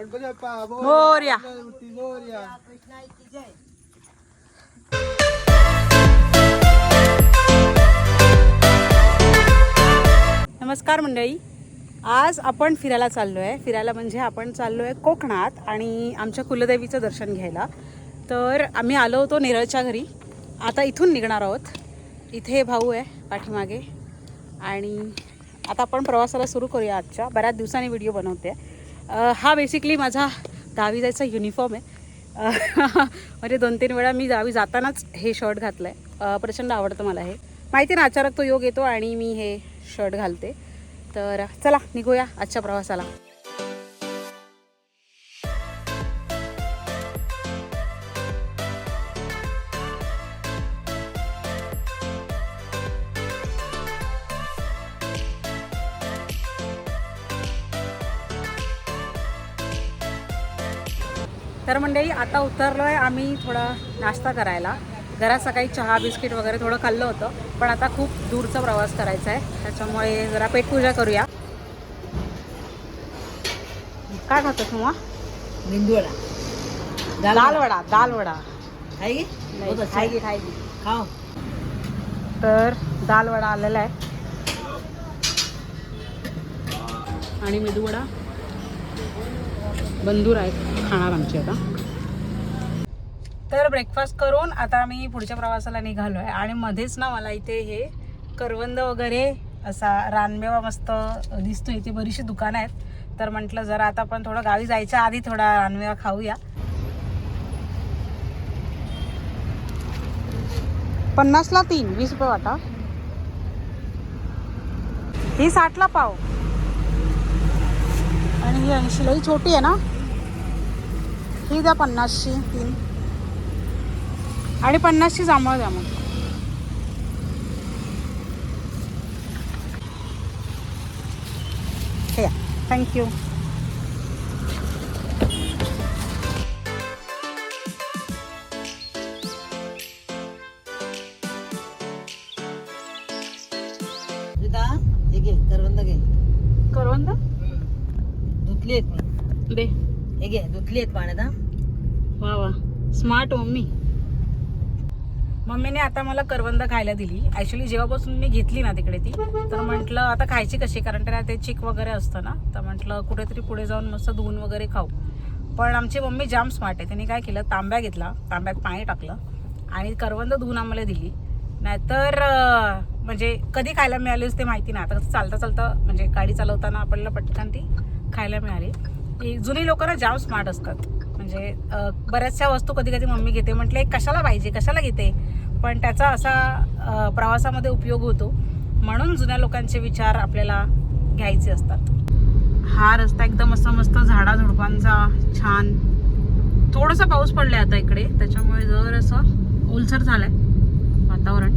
गणपती बाप्पा मोरया. मोरया नमस्कार मंडळी. आज आपण फिरायला चाललो आहे फिरायला म्हणजे आपण चाललो आहे कोकणात आणि आमच्या कुलदेवीचं दर्शन घ्यायला. तर आम्ही आलो होतो नेरळच्या घरी. आता इथून निघणार आहोत. इथे भाऊ आहे पाठीमागे. आणि आता आपण प्रवासाला सुरू करूया आजच्या. बऱ्याच दिवसांनी व्हिडिओ बनवते. आहे हा बेसिकली माझा गावी जायचा युनिफॉर्म आहे. म्हणजे दोन तीन वेळा मी गावी जातानाच हे शर्ट घातलं आहे प्रचंड आवडतं मला हे. माहिती ना अचानक तो योग येतो आणि मी हे शर्ट घालते. तर चला निघूया आजच्या प्रवासाला. तर मंडळी आता उतरलो आहे आम्ही थोडा नाश्ता करायला. घरात सकाळी चहा बिस्किट वगैरे थोडं खाल्लं होतं पण आता खूप दूरचा प्रवास करायचा आहे. त्याच्यामुळे जरा पेटपूजा करूया. काय खातो तुम्हा मेंदूवडा. दाल वडा. दाल वडा. खायगी है खायगी तर दाल वडा आलेला आहे. आणि मेदूवडा. बंधूर आहेत खाणार आमचे आता. तर ब्रेकफास्ट करून आता मी पुढच्या प्रवासाला निघालो आहे आणि मध्येच ना मला इथे हे करवंद वगैरे असा रानमेवा मस्त दिसतो इथे बरीचशी दुकानं आहेत. तर म्हटलं जरा आता आपण थोडं गावी जायच्या आधी थोडा रानमेवा खाऊया. पन्नासला तीन वीस रुपये वाटा. ही साठला पाव. आणि ही ऐंशीला ही छोटी आहे ना? ही द्या पन्नासची तीन. आणि पन्नासची जांभळ द्या मग. थँक्यू धुतली आहेत पण दे. हे घे धुतली आहेत पाण्यात हा. वा वा. Smart mummy. मम्मीने आता मला करवंद खायला दिली. ॲक्च्युली जेव्हापासून मी घेतली ना तिकडे ती तर म्हटलं आता खायची कशी? कारण त्याला ते चिक वगैरे असतं ना तर म्हटलं कुठेतरी पुढे जाऊन मस्त धुवून वगैरे खाऊ. पण आमची मम्मी जाम स्मार्ट आहे. त्यांनी काय केलं? तांब्या घेतला. तांब्यात पाणी टाकलं. आणि करवंद धुवून आम्हाला दिली. नाहीतर म्हणजे कधी खायला मिळाली ते माहिती नाही. आता चालता चालता म्हणजे गाडी चालवताना आपल्याला पटकन ती खायला मिळाली. की जुनी लोक ना जाम स्मार्ट असतात. म्हणजे बऱ्याचशा वस्तू कधी कधी मम्मी घेते. म्हटलं "एक कशाला पाहिजे? कशाला घेते? पण त्याचा असा प्रवासामध्ये उपयोग होतो. म्हणून जुन्या लोकांचे विचार आपल्याला घ्यायचे असतात. हा रस्ता एकदम असा मस्त झाडा झुडपांचा छान. थोडासा पाऊस पडलाय आता इकडे. त्याच्यामुळे जर असं ओलसर झालाय वातावरण.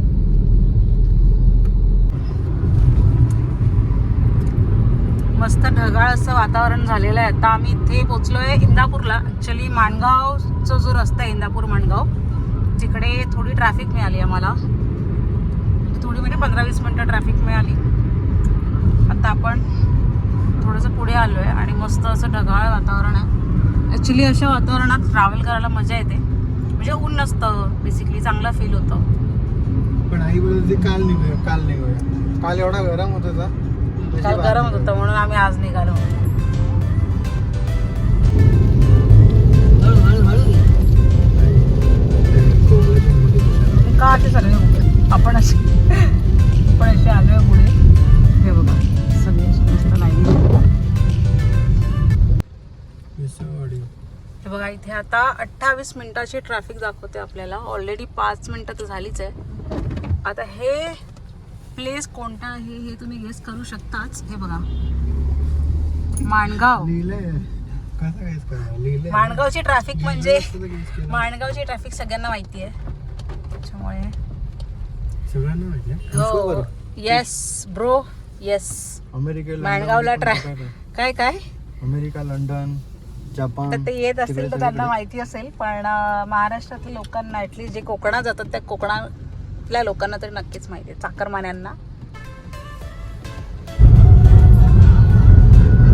मस्त ढगाळ असं वातावरण झालेलं आहे. आता आम्ही इथे पोचलोय इंदापूरला. ॲक्च्युली माणगावचा जो रस्ता आहे इंदापूर माणगाव तिकडे थोडी ट्रॅफिक मिळाली आम्हाला. थोडी म्हणजे पंधरा वीस मिनटं ट्रॅफिक मिळाली. आता आपण थोडंसं पुढे आलो आहे आणि मस्त असं ढगाळ वातावरण आहे. ॲक्च्युली अशा वातावरणात ट्रॅव्हल करायला मजा येते. म्हणजे ऊन नसतं. बेसिकली चांगलं फील होतं. पण आई बोलत काल निघूया काल निघूया. काल एवढा गरम होत होता. काल गरम होत होतं म्हणून आम्ही आज निघालो. का असे सगळे उभे? आपण असे आपण असे आलोय पुढे. हे बघा सगळे मस्त लाईन हे बघा इथे आता अठ्ठावीस मिनिटाची ट्रॅफिक दाखवते आपल्याला. ऑलरेडी पाच मिनिटं तर झालीच आहे. आता हे प्लेस कोणता आहे हे तुम्ही गेस करू शकताच. हे बघा. माणगाव. माणगावची ट्रॅफिक म्हणजे. माणगावची ट्रॅफिक सगळ्यांना माहिती आहे. त्याच्यामुळे. हो. Yes bro yes America London माणगावला ट्रॅ काय काय? अमेरिका लंडन जपान तर ते येत असतील तर त्यांना. माहिती असेल पण अं, महाराष्ट्रातल्या लोकांना ऍटलीस्ट जे कोकणात जातात त्या आपल्या लोकांना तर नक्कीच माहिती आहे. चाकरमान्यांना.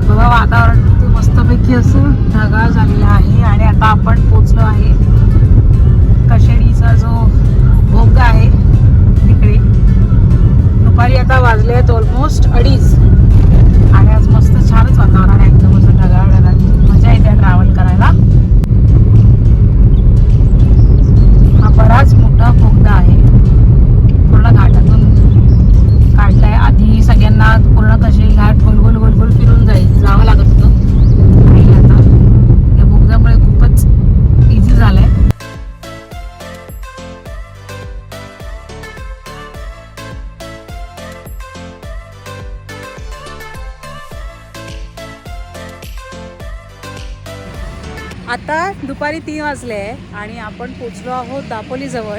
बघा वातावरण किती मस्तपैकी असं ढगाळ झालेला आहे आणि आता आपण पोचलो आहे कशेडीचा जो भोग आहे तिकडे. दुपारी आता वाजले आहेत ऑलमोस्ट अडीच. आणि आज मस्त छानच वातावरण आहे. एकदम असं ढगाळ. मजा येते ट्रॅव्हल करायला. आता दुपारी तीन वाजले आहे आणि आपण पोचलो आहोत दापोलीजवळ.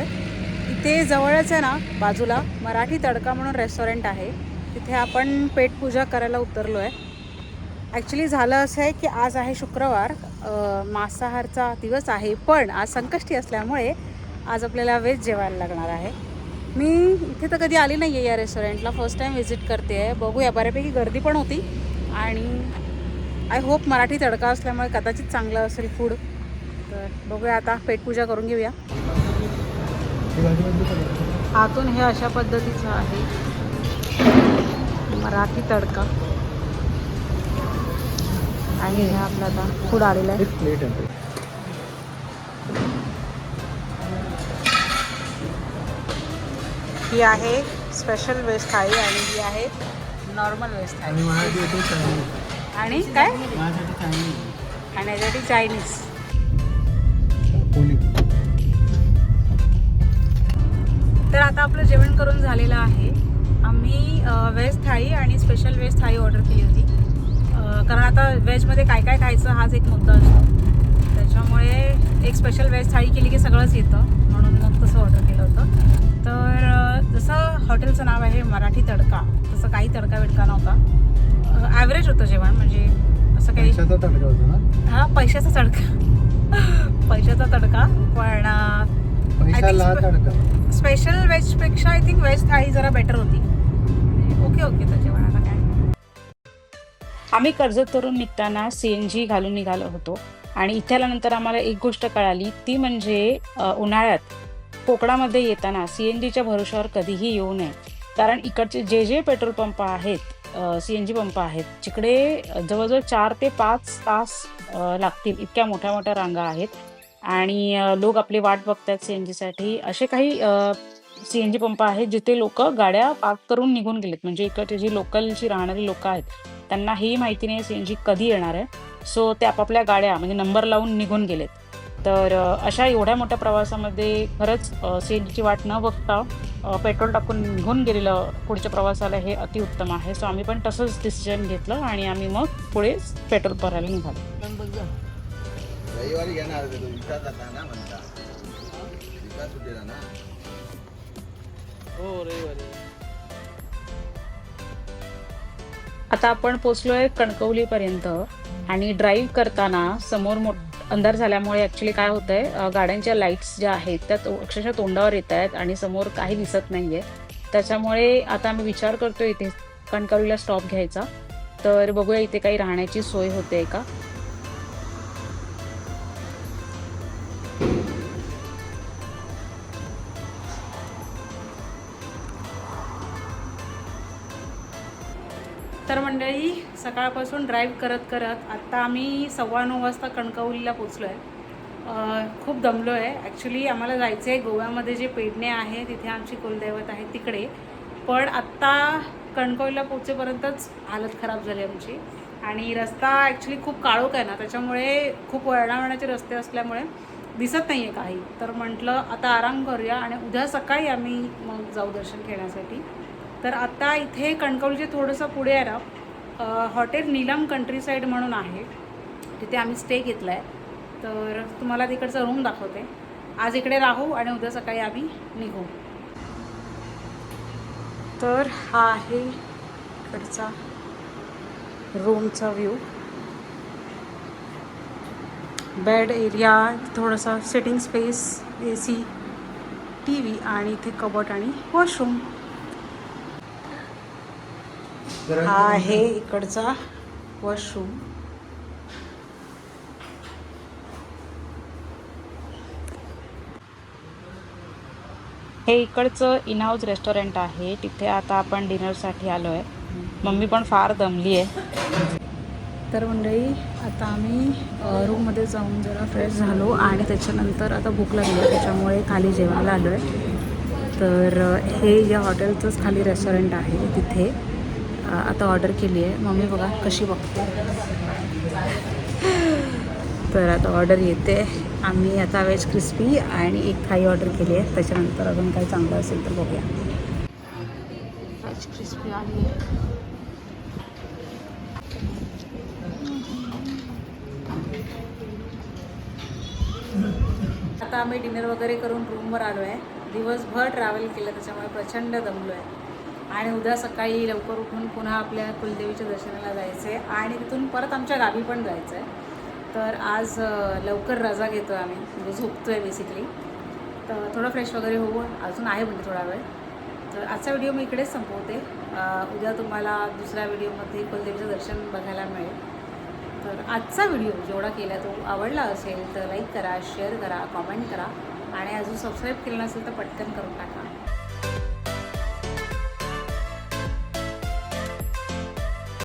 इथे जवळच आहे ना बाजूला मराठी तडका म्हणून रेस्टॉरंट आहे. तिथे आपण पेटपूजा करायला उतरलो आहे ॲक्च्युली झालं असं आहे की आज आहे शुक्रवार मांसाहारचा दिवस आहे पण आज संकष्टी असल्यामुळे आज आपल्याला व्हेज जेवायला लागणार आहे. मी इथे तर कधी आली नाही आहे या रेस्टॉरंटला फर्स्ट टाईम व्हिजिट करते आहे बघूया बऱ्यापैकी गर्दी पण होती आणि आय होप मराठी तडका असल्यामुळे कदाचित चांगलं असेल फूड तर बघूया आता पेटपूजा करून घेऊया. आतून हे अशा पद्धतीचं आहे. मराठी तडका. आणि हे आपलं आता फूड आलेलं आहे. एक प्लेट आहे. ही आहे स्पेशल वेज थाळी आणि ही आहे नॉर्मल वेज थाळी. आणि काय? माझ्यासाठी चायनीज. तर आता आपलं जेवण करून झालेलं आहे. आम्ही व्हेज थाळी आणि स्पेशल व्हेज थाळी ऑर्डर केली होती. कारण आता व्हेजमध्ये काय काय खायचं हाच एक मुद्दा असतो. त्याच्यामुळे एक स्पेशल व्हेज थाळी केली की सगळंच येतं. म्हणून मग तसं ऑर्डर केलं होतं. तर जसं हॉटेलचं नाव आहे मराठी तडका तसं काही तडका बिडका नव्हता. ॲव्हरेज होतं जेवण म्हणजे असं काही पैशाचा तडका होता ना? हा पैशाचा तडका. पैशाचा तडका पण अ, I think पैशाला spe- तडका. स्पेशल वेजपेक्षा आय थिंक वेज थाळी जरा बेटर होती. ओके ओके तर जेवण आता काय? आम्ही कर्जतवरून निघताना सी एन जी घालून निघालो होतो. आणि इथे आल्यानंतर आम्हाला एक गोष्ट कळाली ती म्हणजे उन्हाळ्यात कोकणामध्ये येताना सी एन जीच्या भरोश्यावर कधीही येऊ नये. कारण इकडचे जे जे पेट्रोल पंप आहेत सी एन जी पंप आहेत जिकडे जवळजवळ चार ते पाच तास लागतील इतक्या मोठ्या मोठ्या रांगा आहेत. आणि लोक आपली वाट बघतात सी एन जीसाठी असे काही सी एन जी पंप आहेत जिथे लोक गाड्या पार्क करून निघून गेलेत. म्हणजे इकडचे जी लोकलची राहणारी लोक आहेत त्यांना ही माहिती नाही सी एन जी कधी येणार आहे. सो ते आपापल्या गाड्या म्हणजे नंबर लावून निघून गेलेत. तर अशा एवढ्या मोठ्या प्रवासामध्ये खरंच सी एन जीची वाट न बघता पेट्रोल टाकून निघून गेलेलं पुढच्या प्रवासाला हे अतिउत्तम आहे. सो आम्ही पण तसंच डिसिजन घेतलं आणि आम्ही मग पुढे पेट्रोल भरायला निघालो. रविवारी घेणार हो रविवारी. आता आपण पोचलोय कणकवलीपर्यंत आणि ड्राईव्ह करताना समोर मोठ अंधार झाल्यामुळे ॲक्च्युली काय होतंय आहे गाड्यांच्या लाईट्स ज्या आहेत त्या तो- अक्षरशः तोंडावर येत आहेत आणि समोर काही दिसत नाहीये. त्याच्यामुळे आता आम्ही विचार करतोय इथे कणकवलीला स्टॉप घ्यायचा. तर बघूया इथे काही राहण्याची सोय होते का? तर मंडळी सकाळपासून ड्राईव्ह करत करत आत्ता आम्ही सव्वा नऊ वाजता कणकवलीला पोचलो आहे खूप दमलो आहे ॲक्च्युली आम्हाला जायचं आहे गोव्यामध्ये जे पेडणे आहे तिथे आमची कुलदैवत आहे तिकडे. पण आत्ता कणकवलीला पोचेपर्यंतच हालत खराब झाली आमची. आणि रस्ता ॲक्च्युली खूप काळोख आहे ना त्याच्यामुळे खूप वळणावळणाचे रस्ते असल्यामुळे दिसत नाही आहे काही. तर म्हटलं आता आराम करूया आणि उद्या सकाळी आम्ही मग जाऊ दर्शन घेण्यासाठी. तर आता इथे कणकवलीचे थोडंसं पुढे आहे ना हॉटेल नीलम कंट्री साईड म्हणून आहे. तिथे आम्ही स्टे घेतला आहे तर तुम्हाला तिकडचा रूम दाखवते. आज इकडे राहू आणि उद्या सकाळी आम्ही निघू. तर हा आहे इकडचा रूमचा व्ह्यू बेड एरिया थोडासा sitting space A C T V आणि इथे कबट आणि वॉशरूम हा आहे इकडचा वॉशरूम. हे इकडचं इनहाऊस रेस्टॉरंट आहे. तिथे आता आपण डिनरसाठी आलो आहे मम्मी पण फार दमली आहे. तर मंडळी आता आम्ही रूममध्ये जाऊन जरा फ्रेश झालो आणि त्याच्यानंतर आता भूक लागली. आहे त्याच्यामुळे खाली जेवायला आलो आहे तर हे या हॉटेलचंच खाली रेस्टॉरंट आहे तिथे. आता ऑर्डर केली आहे मम्मी बघा कशी बघते. तर आता ऑर्डर येते. आम्ही आता वेज क्रिस्पी आणि एक थाई ऑर्डर केली आहे त्याच्यानंतर अजून काही चांगलं असेल तर बघूया. वेज क्रिस्पी आली आहे आता आम्ही डिनर वगैरे करून रूमवर आलो आहे दिवसभर ट्रॅव्हल केलं त्याच्यामुळे प्रचंड दमलो आहे आणि उद्या सकाळी लवकर उठून पुन्हा आपल्या कुलदेवीच्या दर्शनाला जायचं आहे आणि तिथून परत आमच्या गावी पण जायचं आहे तर आज लवकर रजा घेतो आम्ही. म्हणजे झोपतो आहे बेसिकली तर थोडं फ्रेश वगैरे होऊ अजून आहे म्हणजे थोडा वेळ. तर आजचा व्हिडिओ मी इकडेच संपवते. उद्या तुम्हाला दुसऱ्या व्हिडिओमध्ये कुलदेवीचं दर्शन बघायला मिळेल. तर आजचा व्हिडिओ जेवढा केला तो आवडला असेल तर लाईक करा शेअर करा कॉमेंट करा. आणि अजून सबस्क्राईब केलं नसेल तर पटकन करून टाका.